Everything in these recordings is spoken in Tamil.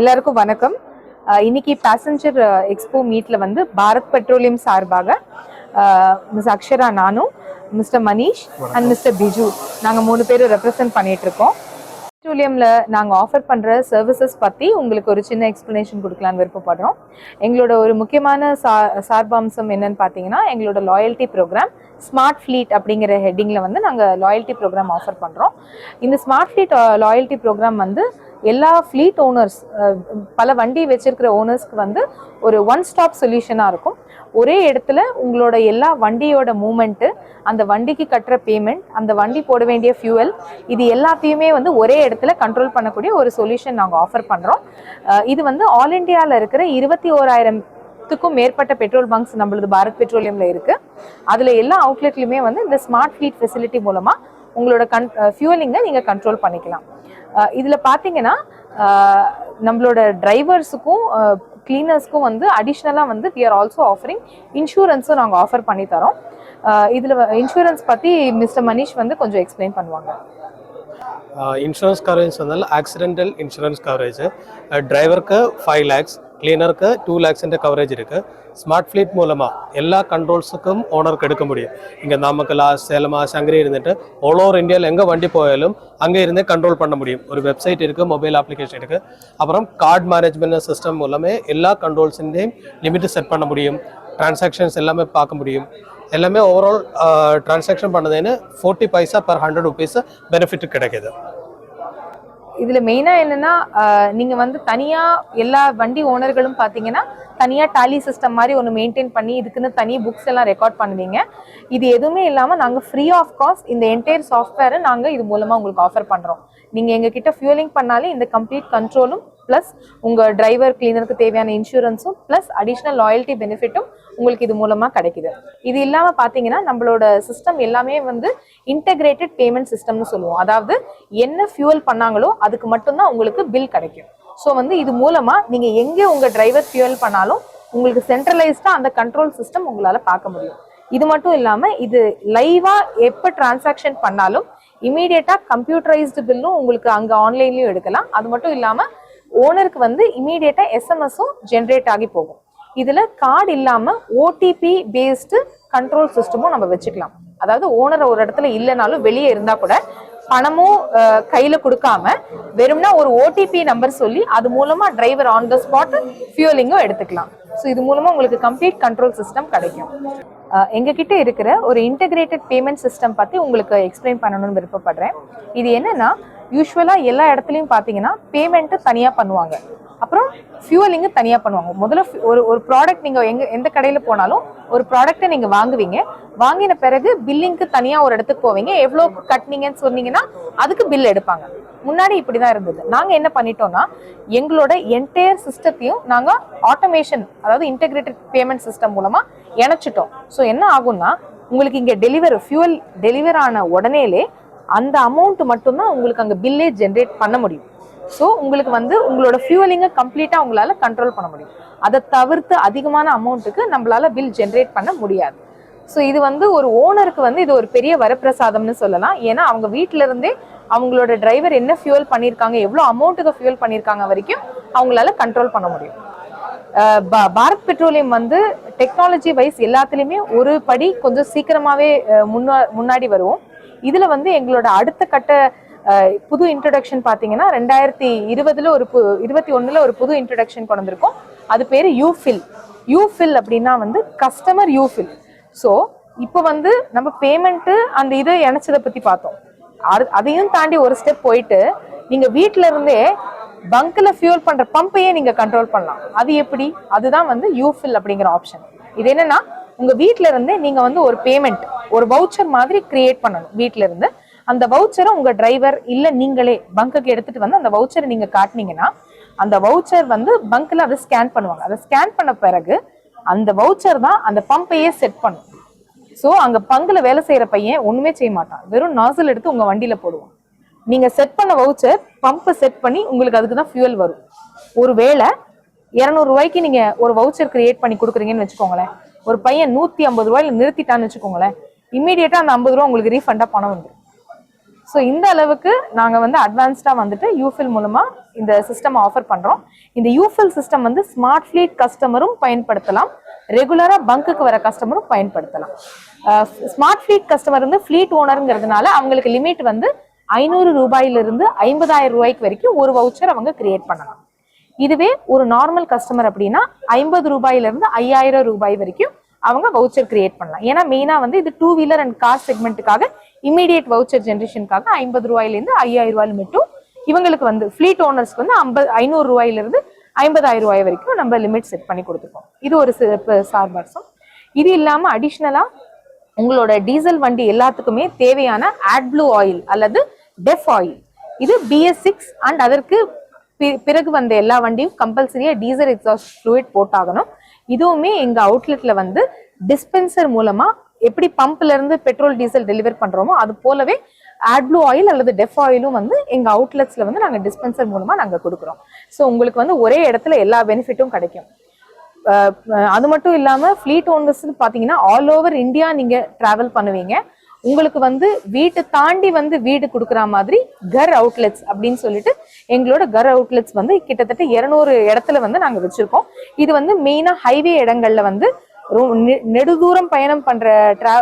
எல்லாருக்கும் வணக்கம். இன்னைக்கு பேசஞ்சர் எக்ஸ்போ மீட்ல வந்து பாரத் பெட்ரோலியம் சார்பாக மிஸ் அக்ஷரா நானும் mister Manish and mister Biju நாங்கள் மூணு பேரும் ரெப்ரசென்ட் பண்ணிட்டு இருக்கோம். பெட்ரோலியம்ல நாங்கள் ஆஃபர் பண்ற சர்வீசஸ் பத்தி உங்களுக்கு ஒரு சின்ன எக்ஸ்பிளனேஷன் கொடுக்கலான்னு விருப்பப்படுறோம். எங்களோட ஒரு முக்கியமான சா சார்பாம்சம் என்னன்னு பார்த்தீங்கன்னா எங்களோட லாயல்ட்டி ப்ரோக்ராம் ஸ்மார்ட் ஃப்ளீட் அப்படிங்கிற ஹெட்டிங்கில் வந்து நாங்கள் லாயல்ட்டி ப்ரோக்ராம் ஆஃபர் பண்ணுறோம் இந்த ஸ்மார்ட் ஃப்ளீட் லாயல்ட்டி ப்ரோக்ராம் வந்து எல்லா ஃப்ளீட் ஓனர்ஸ் பல வண்டி வச்சிருக்கிற ஓனர்ஸ்க்கு வந்து ஒரு ஒன் ஸ்டாப் சொல்யூஷனாக இருக்கும். ஒரே இடத்துல உங்களோட எல்லா வண்டியோட மூமெண்ட்டு அந்த வண்டிக்கு கட்டுற பேமெண்ட் அந்த வண்டி போட வேண்டிய ஃபியூவல் இது எல்லாத்தையுமே வந்து ஒரே இடத்துல கண்ட்ரோல் பண்ணக்கூடிய ஒரு சொல்யூஷன் நாங்கள் ஆஃபர் பண்ணுறோம் இது வந்து ஆல் இண்டியாவில் இருக்கிற இருபத்தி ஓராயிரம் த்துக்கும் மேற்பட்ட பெட்ரோல் பங்க்ஸ் நம்மளது பாரத் பெட்ரோலியமில் இருக்குது அதில் எல்லா அவுட்லெட்லையுமே வந்து இந்த ஸ்மார்ட் ஃபீட் ஃபெசிலிட்டி மூலமாக உங்களோட கண் ஃபியூலிங்கை நீங்கள் கண்ட்ரோல் பண்ணிக்கலாம். இதில் பார்த்தீங்கன்னா நம்மளோட டிரைவர்ஸுக்கும் கிளீனர்ஸ்க்கும் வந்து அடிஷ்னலாக வந்து வி ஆர் ஆல்சோ ஆஃபரிங் இன்சூரன்ஸும் நாங்கள் ஆஃபர் பண்ணி தரோம். இதில் இன்சூரன்ஸ் பற்றி மிஸ்டர் மனிஷ் வந்து கொஞ்சம் எக்ஸ்பிளைன் பண்ணுவாங்க. இன்சூரன்ஸ் கவரேஜ் வந்தாலும் ஆக்சிடென்டல் இன்சூரன்ஸ் கவரேஜ் டிரைவருக்கு ஃபைவ் லேக்ஸ் கிளீனருக்கு டூ லேக்ஸ்ன்ற கவரேஜ் இருக்குது ஸ்மார்ட் ஃப்ளீட் மூலமாக எல்லா கண்ட்ரோல்ஸுக்கும் ஓனருக்கு எடுக்க முடியும். இங்கே நாமக்கலா சேலமா சங்கரி இருந்துட்டு ஆல் ஓவர் இந்தியாவில் எங்கே வண்டி போயாலும் அங்கே இருந்தே கண்ட்ரோல் பண்ண முடியும். ஒரு வெப்சைட் இருக்குது மொபைல் அப்ளிகேஷன் இருக்குது அப்புறம் கார்டு மேனேஜ்மெண்ட் சிஸ்டம் மூலமே எல்லா கண்ட்ரோல்ஸின்டையும் லிமிட் செட் பண்ண முடியும். டிரான்சாக்ஷன்ஸ் எல்லாமே பார்க்க முடியும். எல்லாமே ஓவரால் டிரான்சாக்ஷன் பண்ணதுன்னு forty paisa per hundred rupees benefit கிடைக்கிது. இதுல மெயினா என்னன்னா நீங்கள் நீங்க வந்து தனியா எல்லா வண்டி ஓனர்களும் பாத்தீங்கன்னா தனியா டாலி சிஸ்டம் மாதிரி ஒன்று மெயின்டைன் பண்ணி இதுக்குன்னு தனி புக்ஸ் எல்லாம் ரெக்கார்ட் பண்ணுவீங்க. இது எதுவுமே இல்லாம நாங்க ஃப்ரீ ஆஃப் காஸ்ட் இந்த என்டையர் சாஃப்ட்வேரை நாங்க இது மூலமா உங்களுக்கு ஆஃபர் பண்றோம். நீங்க எங்ககிட்ட ஃபியூலிங் பண்ணாலே இந்த கம்ப்ளீட் கண்ட்ரோலும் ப்ளஸ் உங்கள் டிரைவர் கிளீனருக்கு தேவையான இன்சூரன்ஸும் ப்ளஸ் அடிஷ்னல் லாயல்ட்டி பெனிஃபிட்டும் உங்களுக்கு இது மூலமாக கிடைக்குது. இது இல்லாமல் பார்த்தீங்கன்னா நம்மளோட சிஸ்டம் எல்லாமே வந்து இன்டகிரேட்டட் பேமெண்ட் சிஸ்டம்னு சொல்லுவோம். அதாவது என்ன ஃபியூவல் பண்ணாங்களோ அதுக்கு மட்டும்தான் உங்களுக்கு பில் கிடைக்கும். ஸோ வந்து இது மூலமாக நீங்கள் எங்கே உங்கள் டிரைவர் ஃபியூவல் பண்ணாலும் உங்களுக்கு சென்ட்ரலைஸ்டாக அந்த கண்ட்ரோல் சிஸ்டம் உங்களால் பார்க்க முடியும். இது மட்டும் இல்லாமல் இது லைவாக எப்போ டிரான்சாக்ஷன் பண்ணாலும் இமீடியட்டாக கம்ப்யூட்டரைஸ்டு பில்லும் உங்களுக்கு அங்கே ஆன்லைன்லேயும் எடுக்கலாம். அது மட்டும் இல்லாமல் ஓனருக்கு வந்து இமீடியட்டா எஸ்எம்எஸும் ஜென்ரேட் ஆகி போகும். இதுல கார்டு இல்லாம ஓடிபி பேஸ்டு கண்ட்ரோல் சிஸ்டமும் நம்ம வச்சுக்கலாம். அதாவது ஓனர் ஒரு இடத்துல இல்லைனாலும் வெளியே இருந்தா கூட பணமும் கையில கொடுக்காம வெறும்னா ஒரு ஓடிபி நம்பர் சொல்லி அது மூலமா டிரைவர் ஆன் த ஸ்பாட் ஃபியூலிங்கும் எடுத்துக்கலாம். ஸோ இது மூலமா உங்களுக்கு கம்ப்ளீட் கண்ட்ரோல் சிஸ்டம் கிடைக்கும். எங்ககிட்ட இருக்கிற ஒரு இன்டகிரேட்டட் பேமெண்ட் சிஸ்டம் பத்தி உங்களுக்கு எக்ஸ்பிளைன் பண்ணணும்னு விருப்பப்படுறேன். இது என்னன்னா யூஸ்வலாக எல்லா இடத்துலையும் பார்த்தீங்கன்னா பேமெண்ட்டு தனியாக பண்ணுவாங்க. அப்புறம் ஃபியூவலிங்கு தனியாக பண்ணுவாங்க. முதல்ல ஒரு ஒரு ப்ராடக்ட் நீங்கள் எங்கே எந்த கடையில் போனாலும் ஒரு ப்ராடக்ட்டை நீங்கள் வாங்குவீங்க. வாங்கின பிறகு பில்லிங்க்கு தனியாக ஒரு இடத்துக்கு போவீங்க. எவ்வளோ கட்டினீங்கன்னு சொன்னீங்கன்னா அதுக்கு பில் எடுப்பாங்க. முன்னாடி இப்படி தான் இருந்தது. நாங்கள் என்ன பண்ணிட்டோம்னா எங்களோட என்டையர் சிஸ்டத்தையும் நாங்கள் ஆட்டோமேஷன் அதாவது இன்டெகிரேட்டட் பேமெண்ட் சிஸ்டம் மூலமாக இணைச்சிட்டோம். ஸோ என்ன ஆகும்னா உங்களுக்கு இங்கே டெலிவர் ஃபியூவல் டெலிவர் ஆன உடனேலே அந்த அமௌண்ட் மட்டும்தான் உங்களுக்கு அங்கே பில்லே ஜென்ரேட் பண்ண முடியும். ஸோ உங்களுக்கு வந்து உங்களோட ஃபியூவலிங்கை கம்ப்ளீட்டாக உங்களால் கண்ட்ரோல் பண்ண முடியும். அதை தவிர்த்து அதிகமான அமௌண்ட்டுக்கு நம்மளால் பில் ஜென்ரேட் பண்ண முடியாது. ஸோ இது வந்து ஒரு ஓனருக்கு வந்து இது ஒரு பெரிய வரப்பிரசாதம்னு சொல்லலாம். ஏன்னா அவங்க வீட்டில இருந்தே அவங்களோட டிரைவர் என்ன ஃபியூல் பண்ணியிருக்காங்க எவ்வளோ அமௌண்ட்டுக்கு ஃபியூல் பண்ணியிருக்காங்க வரைக்கும் அவங்களால கண்ட்ரோல் பண்ண முடியும். பாரத் பெட்ரோலியம் வந்து டெக்னாலஜி வைஸ் எல்லாத்துலேயுமே ஒரு படி கொஞ்சம் சீக்கிரமாகவே முன்னா முன்னாடி வருவோம். இதுல வந்து எங்களோட அடுத்த கட்ட புது இன்ட்ரடக்ஷன் பார்த்தீங்கன்னா ரெண்டாயிரத்தி இருபதுல ஒரு பு இருபத்தி ஒன்றில் ஒரு புது இன்ட்ரடக்ஷன் கொண்டு வந்திருக்கோம். அது பேர் யூஃபில் யூஃபில் அப்படின்னா வந்து கஸ்டமர் யூஃபில் ஸோ இப்போ வந்து நம்ம பேமெண்ட்டு அந்த இதை இணைச்சதை பத்தி பார்த்தோம். அது- அதையும் தாண்டி ஒரு ஸ்டெப் போயிட்டு நீங்க வீட்டில இருந்தே பங்க்ல ஃபியூல் பண்ணுற பம்பையே நீங்க கண்ட்ரோல் பண்ணலாம். அது எப்படி? அதுதான் வந்து யூஃபில் அப்படிங்கிற ஆப்ஷன் இது என்னன்னா உங்க வீட்ல இருந்தே நீங்க வந்து ஒரு பேமெண்ட் ஒரு வவுச்சர் மாதிரி கிரியேட் பண்ணணும். வீட்ல இருந்து அந்த வவுச்சரை உங்க டிரைவர் இல்ல நீங்களே பங்குக்கு எடுத்துட்டு வந்து அந்த வவுச்சரை நீங்க காட்டினீங்கன்னா அந்த வவுச்சர் வந்து பங்க்ல அதை ஸ்கேன் பண்ணுவாங்க. அதை ஸ்கேன் பண்ண பிறகு அந்த வவுச்சர் தான் அந்த பம்பையே செட் பண்ணும். ஸோ அங்க பங்குல வேலை செய்யற பையன் ஒண்ணுமே செய்ய மாட்டான். வெறும் நாசில் எடுத்து உங்க வண்டியில போடுவான். நீங்க செட் பண்ண வவுச்சர் பம்பை செட் பண்ணி உங்களுக்கு அதுக்கு தான் ஃபியூல் வரும். ஒருவேளை இரநூறு ரூபாய்க்கு நீங்க ஒரு வவுச்சர் கிரியேட் பண்ணி கொடுக்குறீங்கன்னு வச்சுக்கோங்களேன். ஒரு பையன் நூத்தி ஐம்பது ரூபாயில நிறுத்திட்டான்னு வச்சுக்கோங்களேன். இம்மிடியட்டா அந்த ஐம்பது ரூபா உங்களுக்கு ரீஃபண்டா பணம் வந்துடும் ஸோ இந்த அளவுக்கு நாங்கள் வந்து அட்வான்ஸ்டாக வந்துட்டு யூஃபில் மூலமாக இந்த சிஸ்டம் ஆஃபர் பண்ணுறோம் இந்த யூஃபில் சிஸ்டம் வந்து ஸ்மார்ட் ஃப்ளீட் கஸ்டமரும் பயன்படுத்தலாம். ரெகுலராக பங்குக்கு வர கஸ்டமரும் பயன்படுத்தலாம். ஸ்மார்ட் ஃப்ளீட் கஸ்டமர் வந்து ஃப்ளீட் ஓனருங்கிறதுனால அவங்களுக்கு லிமிட் வந்து ஐநூறு ரூபாயிலிருந்து ஐம்பதாயிரம் ரூபாய்க்கு வரைக்கும் ஒரு வவுச்சர் அவங்க கிரியேட் பண்ணலாம். இதுவே ஒரு நார்மல் கஸ்டமர் அப்படின்னா ஐம்பது ரூபாயிலிருந்து ஐயாயிரம் ரூபாய் வரைக்கும் அவங்க வவுச்சர் கிரியேட் பண்ணலாம். ஏன்னா மெயினாக வந்து இது டூ வீலர் அண்ட் கார் செக்மெண்ட்டுக்காக இமீடியட் வவுச்சர் ஜென்ரேஷனுக்காக ஐம்பது ரூபாயிலேருந்து ஐயாயிரம் ரூபாய் லிமிட்டும் இவங்களுக்கு வந்து ஃப்ளீட் ஓனர்ஸ்க்கு வந்து ஐம்பது ஐநூறு ரூபாயிலிருந்து ஐம்பதாயிரம் ரூபாய் வரைக்கும் நம்ம லிமிட் செட் பண்ணி கொடுத்துருக்கோம். இது ஒரு சிறப்பு சார்பர்சம் இது இல்லாமல் அடிஷ்னலாக உங்களோட டீசல் வண்டி எல்லாத்துக்குமே தேவையான ஆட்ப்ளூ ஆயில் அல்லது டெஃப் ஆயில் இது பிஎஸ் சிக்ஸ் அண்ட் அதற்கு பிறகு வந்த எல்லா வண்டியும் கம்பல்சரியா டீசல் எக்ஸாஸ்ட் ஃப்ளூயிட் போட்டாகணும். இதுவுமே எங்க அவுட்லெட்ல வந்து டிஸ்பென்சர் மூலமா எப்படி பம்ப்ல இருந்து பெட்ரோல் டீசல் டெலிவர் பண்றோமோ அது போலவே ஆட்ப்ளூ ஆயில் அல்லது டெஃப் ஆயிலும் வந்து எங்க அவுட்லெட்ஸ்ல வந்து நாங்க டிஸ்பென்சர் மூலமா நாங்க கொடுக்குறோம். ஸோ உங்களுக்கு வந்து ஒரே இடத்துல எல்லா பெனிஃபிட்டும் கிடைக்கும். அது மட்டும் இல்லாம ஃப்ளீட் ஓனர்ஸ் பாத்தீங்கன்னா ஆல் ஓவர் இந்தியா நீங்க டிராவல் பண்ணுவீங்க. உங்களுக்கு வந்து வீட்டை தாண்டி வந்து வீடு கொடுக்குற மாதிரி கர் அவுட்லெட்ஸ் அப்படின்னு சொல்லிட்டு எங்களோட கர் அவுட்லெட்ஸ் வந்து கிட்டத்தட்ட இருநூறு இடத்துல வந்து நாங்கள் வச்சுருக்கோம். இது வந்து மெயினாக ஹைவே இடங்கள்ல வந்து நெடுதூரம் பயணம் பண்ணுற ட்ரா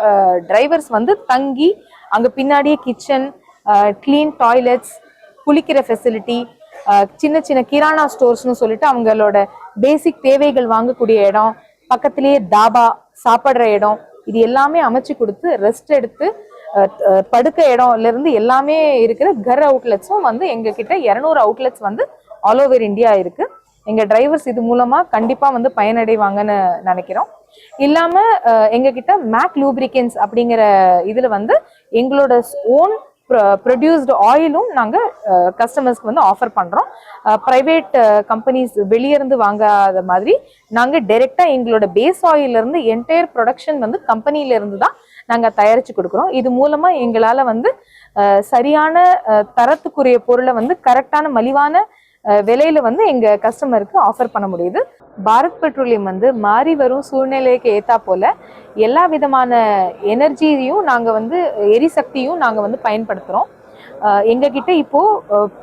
டிரைவர்ஸ் வந்து தங்கி அங்கே பின்னாடியே கிச்சன் க்ளீன் டாய்லெட்ஸ் குளிக்கிற ஃபெசிலிட்டி சின்ன சின்ன கிரானா ஸ்டோர்ஸ்னு சொல்லிட்டு அவங்களோட பேசிக் தேவைகள் வாங்கக்கூடிய இடம் பக்கத்திலேயே தாபா சாப்பிட்ற இடம் இது எல்லாமே அமைச்சு கொடுத்து ரெஸ்ட் எடுத்து படுக்க இடம்ல இருந்து எல்லாமே இருக்கிற கர் அவுட்லெட்ஸும் வந்து எங்ககிட்ட இரநூறு அவுட்லெட்ஸ் வந்து ஆல் ஓவர் இந்தியா இருக்கு. எங்க டிரைவர்ஸ் இது மூலமா கண்டிப்பா வந்து பயனடைவாங்கன்னு நினைக்கிறோம். இல்லாம எங்ககிட்ட மேக் லூப்ரிகன்ஸ் அப்படிங்கிற இதுல வந்து எங்களோட ஓன் ப்ரொடியூஸ்டு ஆயிலும் நாங்கள் கஸ்டமர்ஸ்க்கு வந்து ஆஃபர் பண்ணுறோம் ப்ரைவேட் கம்பெனிஸ் வெளியிருந்து வாங்காத மாதிரி நாங்கள் டைரெக்டாக எங்களோட பேஸ் ஆயிலிருந்து என்டையர் ப்ரொடக்ஷன் வந்து கம்பெனியில இருந்து தான் நாங்கள் தயாரித்து கொடுக்குறோம். இது மூலமாக எங்களால் வந்து சரியான தரத்துக்குரிய பொருளை வந்து கரெக்டான மலிவான விலையில வந்து எங்க கஸ்டமருக்கு ஆஃபர் பண்ண முடியுது. பாரத் பெட்ரோலியம் வந்து மாறி வரும் சூழ்நிலைக்கு ஏத்தா போல எல்லா விதமான எனர்ஜியையும் நாங்க வந்து எரிசக்தியும் நாங்க வந்து பயன்படுத்துறோம். எங்ககிட்ட இப்போ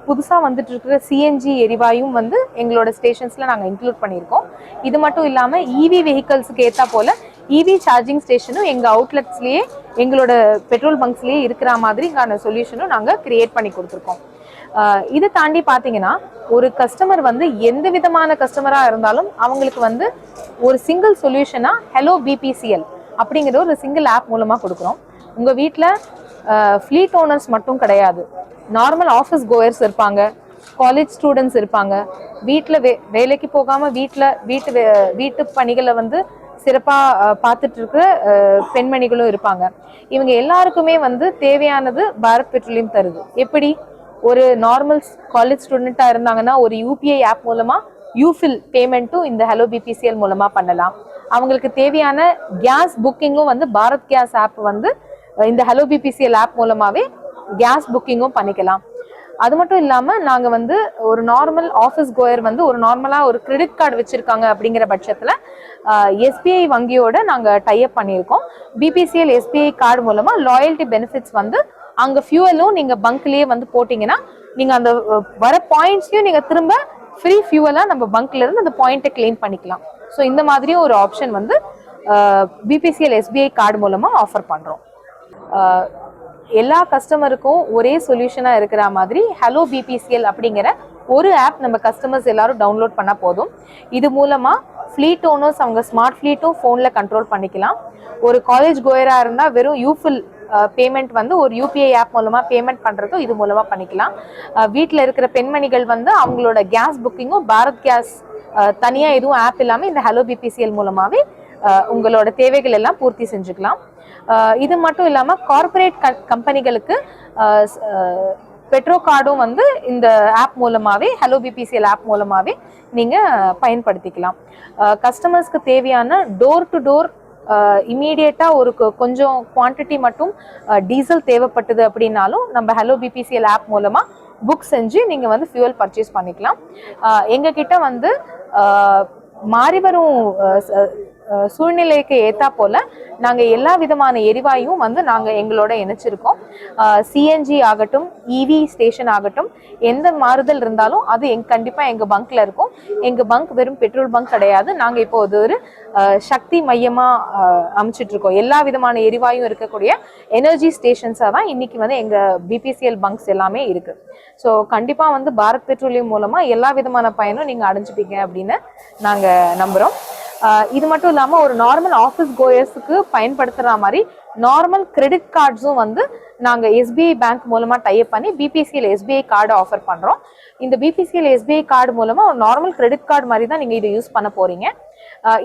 புதுசா வந்துட்டு இருக்கிற சிஎன்ஜி எரிவாயும் வந்து எங்களோட ஸ்டேஷன்ஸ்ல நாங்க இன்க்ளூட் பண்ணியிருக்கோம். இது மட்டும் இல்லாம இவி வெஹிக்கல்ஸுக்கு ஏத்தா போல இவி சார்ஜிங் ஸ்டேஷனும் எங்க அவுட்லெட்ஸ்லயே எங்களோட பெட்ரோல் பங்க்ஸ்லயே இருக்கிற மாதிரிக்கான சொல்யூஷனும் நாங்க கிரியேட் பண்ணி கொடுத்துருக்கோம். இதை தாண்டி பார்த்தீங்கன்னா ஒரு கஸ்டமர் வந்து எந்த விதமான கஸ்டமராக இருந்தாலும் அவங்களுக்கு வந்து ஒரு சிங்கிள் சொல்யூஷனாக ஹலோ பிபிசிஎல் அப்படிங்கிற ஒரு சிங்கிள் ஆப் மூலமாக கொடுக்குறோம். உங்கள் வீட்டில் ஃப்ளீட் ஓனர்ஸ் மட்டும் கிடையாது. நார்மல் ஆஃபீஸ் கோயர்ஸ் இருப்பாங்க காலேஜ் ஸ்டூடெண்ட்ஸ் இருப்பாங்க. வீட்டில் வே வேலைக்கு போகாமல் வீட்டில் வீட்டு வீட்டு பணிகளை வந்து சிறப்பாக பார்த்துட்டு இருக்கிற பெண்மணிகளும் இருப்பாங்க. இவங்க எல்லாருக்குமே வந்து தேவையானது பாரத் பெட்ரோலியம் தருது. எப்படி? ஒரு நார்மல் காலேஜ் ஸ்டூடெண்ட்டாக இருந்தாங்கன்னா ஒரு யூபிஐ ஆப் மூலமாக யூஃபில் பேமெண்ட்டும் இந்த ஹலோ பிபிசிஎல் மூலமாக பண்ணலாம். அவங்களுக்கு தேவையான கேஸ் புக்கிங்கும் வந்து பாரத் கேஸ் ஆப் வந்து இந்த ஹலோ பிபிசிஎல் ஆப் மூலமாகவே கேஸ் புக்கிங்கும் பண்ணிக்கலாம். அது மட்டும் இல்லாமல் நாங்கள் வந்து ஒரு நார்மல் ஆஃபீஸ் கோயர் வந்து ஒரு நார்மலாக ஒரு கிரெடிட் கார்டு வச்சுருக்காங்க அப்படிங்கிற பட்சத்தில் எஸ்பிஐ வங்கியோட நாங்கள் டைப் பண்ணியிருக்கோம். பிபிசிஎல் எஸ்பிஐ கார்டு மூலமாக லாயல்ட்டி பெனிஃபிட்ஸ் வந்து அங்கே ஃபியூவலும் நீங்கள் பங்க்லேயே வந்து போட்டிங்கன்னா நீங்கள் அந்த வர பாயிண்ட்ஸையும் நீங்கள் திரும்ப ஃப்ரீ ஃபியூவலாக நம்ம பங்க்ல இருந்து அந்த பாயிண்ட்டை கிளைம் பண்ணிக்கலாம். ஸோ இந்த மாதிரியும் ஒரு ஆப்ஷன் வந்து பிபிசிஎல் எஸ்பிஐ கார்டு மூலமாக ஆஃபர் பண்ணுறோம் எல்லா கஸ்டமருக்கும் ஒரே சொல்யூஷனாக இருக்கிற மாதிரி ஹலோ பிபிசிஎல் அப்படிங்கிற ஒரு ஆப் நம்ம கஸ்டமர்ஸ் எல்லாரும் டவுன்லோட் பண்ணால் போதும். இது மூலமாக ஃப்ளீட் ஓனர்ஸ் அவங்க ஸ்மார்ட் ஃப்ளீட்டும் ஃபோனில் கண்ட்ரோல் பண்ணிக்கலாம். ஒரு காலேஜ் கோயராக இருந்தால் வெறும் யூஃபில் பேமெண்ட் வந்து ஒரு யூபிஐ ஆப் மூலமாக பேமெண்ட் பண்ணுறதும் இது மூலமாக பண்ணிக்கலாம். வீட்டில் இருக்கிற பெண்மணிகள் வந்து அவங்களோட கேஸ் புக்கிங்கும் பாரத் கேஸ் தனியாக எதுவும் ஆப் இல்லாமல் இந்த ஹலோ பிபிசிஎல் மூலமாகவே உங்களோட தேவைகள் எல்லாம் பூர்த்தி செஞ்சுக்கலாம். இது மட்டும் இல்லாமல் கார்ப்பரேட் கம்பெனிகளுக்கு பெட்ரோ கார்டும் வந்து இந்த ஆப் மூலமாகவே ஹலோ பிபிசிஎல் ஆப் மூலமாகவே நீங்கள் பயன்படுத்திக்கலாம். கஸ்டமர்ஸ்க்கு தேவையான டோர் டு டோர் இமீடியட்டாக ஒரு கொஞ்சம் குவான்டிட்டி மட்டும் டீசல் தேவைப்பட்டது அப்படின்னாலும் நம்ம ஹலோ பிபிசிஎல் ஆப் மூலமாக புக் செஞ்சு நீங்கள் வந்து ஃபியூவல் பர்ச்சேஸ் பண்ணிக்கலாம். எங்ககிட்ட வந்து மாறி வரும் சூழ்நிலைக்கு ஏற்றா போல நாங்கள் எல்லா விதமான எரிவாயும் வந்து நாங்கள் எங்களோட இணைச்சிருக்கோம். சிஎன்ஜி ஆகட்டும் இவி ஸ்டேஷன் ஆகட்டும் எந்த மாறுதல் இருந்தாலும் அது எங் கண்டிப்பாக எங்கள் பங்க்ல இருக்கும். எங்கள் பங்க் வெறும் பெட்ரோல் பங்க் கிடையாது. நாங்கள் இப்போ அது ஒரு சக்தி மையமாக அமைச்சிட்ருக்கோம். அமைச்சிட்டு இருக்கோம் எல்லா விதமான எரிவாயும் இருக்கக்கூடிய எனர்ஜி ஸ்டேஷன்ஸாக தான் இன்னைக்கு வந்து எங்கள் பிபிசிஎல் பங்க்ஸ் எல்லாமே இருக்கு. ஸோ கண்டிப்பாக வந்து பாரத் பெட்ரோலியம் மூலமாக எல்லா விதமான பயனும் நீங்கள் அடைஞ்சிப்பீங்க அப்படின்னு நாங்கள் நம்புகிறோம் இது மட்டும் இல்லாமல் ஒரு நார்மல் ஆஃபீஸ் கோயர்ஸுக்கு பயன்படுத்துகிற மாதிரி நார்மல் கிரெடிட் கார்ட்ஸும் வந்து நாங்கள் எஸ்பிஐ பேங்க் மூலமாக டைப் பண்ணி பிபிசிஎல் எஸ்பிஐ கார்டு ஆஃபர் பண்ணுறோம் இந்த பிபிசிஎல் எஸ்பிஐ கார்டு மூலமாக ஒரு நார்மல் கிரெடிட் கார்டு மாதிரி தான் நீங்கள் இதை யூஸ் பண்ண போகிறீங்க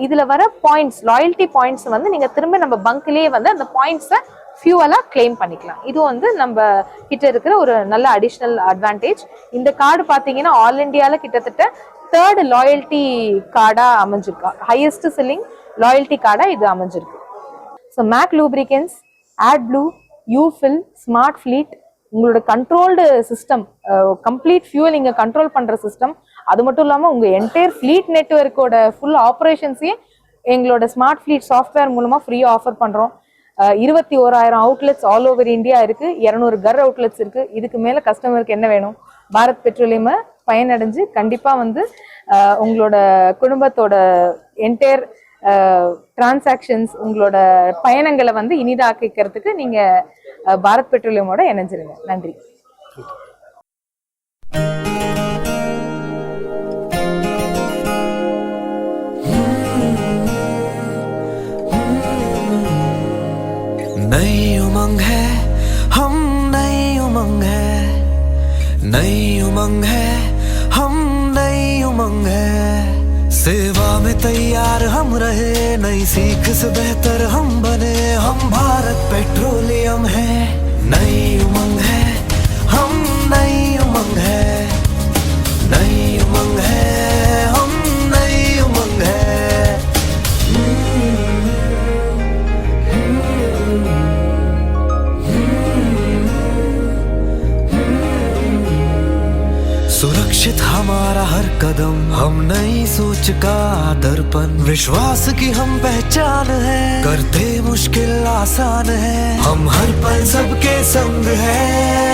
இதில் வர பாயிண்ட்ஸ் லாயல்ட்டி பாயிண்ட்ஸ் வந்து நீங்கள் திரும்ப நம்ம பங்க்லேயே வந்து அந்த பாயிண்ட்ஸை ஃபியூவலாக கிளைம் பண்ணிக்கலாம். இது வந்து நம்ம கிட்ட இருக்கிற ஒரு நல்ல அடிஷ்னல் அட்வான்டேஜ் இந்த கார்டு பார்த்தீங்கன்னா ஆல் இண்டியாவில் கிட்டத்தட்ட தேர்டு லாயல்ட்டி கார்டாக அமைஞ்சிருக்கா. ஹையஸ்ட் செல்லிங் லாயல்ட்டி கார்டாக இது அமைஞ்சிருக்கு. So Mak lubricants AdBlue UFill smart fleet உங்களோட கண்ட்ரோல்டு சிஸ்டம் கம்ப்ளீட் ஃபியூல் இங்கே கண்ட்ரோல் பண்ணுற சிஸ்டம் அது மட்டும் இல்லாமல் உங்கள் என்டையர் ஃப்ளீட் நெட்ஒர்க்கோட ஃபுல் ஆப்ரேஷன்ஸையும் எங்களோட ஸ்மார்ட் ஃப்ளீட் சாஃப்ட்வேர் மூலமாக ஃப்ரீயாக ஆஃபர் பண்ணுறோம் இருபத்தி ஓராயிரம் அவுட்லெட்ஸ் ஆல் ஓவர் இந்தியா இருக்கு இரநூறு கர் அவுட்லெட்ஸ் இருக்குது இதுக்கு மேலே கஸ்டமருக்கு என்ன வேணும்? பாரத் பெட்ரோலியமை பயனடைஞ்சு கண்டிப்பா வந்து அஹ், உங்களோட குடும்பத்தோட என்டையர் டிரான்சாக்ஷன்ஸ் உங்களோட பயணங்களை வந்து இனிதாக்கிக்கிறதுக்கு நீங்க அஹ், பாரத் பெட்ரோலியமோட இணைஞ்சிருங்க நன்றி नई उमंग है हम नई उमंग है नई उमंग है हम उमंग है। सेवा में तैयार हम रहे, नई सीख से बेहतर हम बने। हम भारत पेट्रोलियम है, नई उमंग है। हम नई उमंग है, नई उमंग है। कदम। हम नई सोच का दर्पण। विश्वास की हम पहचान है। करते मुश्किल आसान है। हम हर पल सबके संग है।